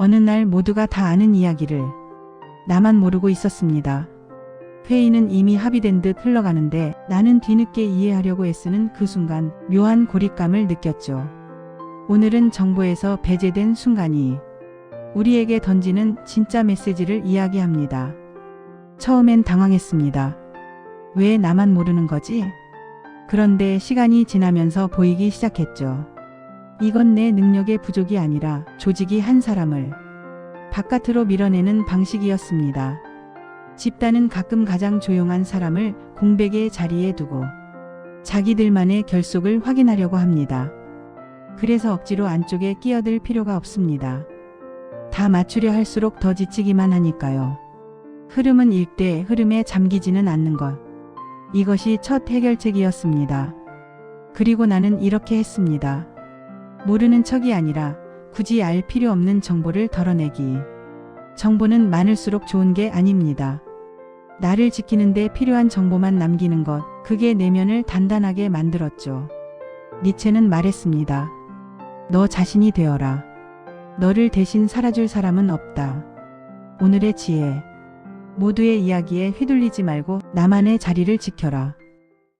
어느 날 모두가 다 아는 이야기를 나만 모르고 있었습니다. 회의는 이미 합의된 듯 흘러가는데 나는 뒤늦게 이해하려고 애쓰는 그 순간 묘한 고립감을 느꼈죠. 오늘은 정보에서 배제된 순간이 우리에게 던지는 진짜 메시지를 이야기합니다. 처음엔 당황했습니다. 왜 나만 모르는 거지? 그런데 시간이 지나면서 보이기 시작했죠. 이건 내 능력의 부족이 아니라 조직이 한 사람을 바깥으로 밀어내는 방식이었습니다. 집단은 가끔 가장 조용한 사람을 공백의 자리에 두고 자기들만의 결속을 확인하려고 합니다. 그래서 억지로 안쪽에 끼어들 필요가 없습니다. 다 맞추려 할수록 더 지치기만 하니까요. 흐름은 일대 흐름에 잠기지는 않는 것. 이것이 첫 해결책이었습니다. 그리고 나는 이렇게 했습니다. 모르는 척이 아니라 굳이 알 필요 없는 정보를 덜어내기. 정보는 많을수록 좋은 게 아닙니다. 나를 지키는데 필요한 정보만 남기는 것, 그게 내면을 단단하게 만들었죠. 니체는 말했습니다. 너 자신이 되어라. 너를 대신 살아줄 사람은 없다. 오늘의 지혜. 모두의 이야기에 휘둘리지 말고 나만의 자리를 지켜라.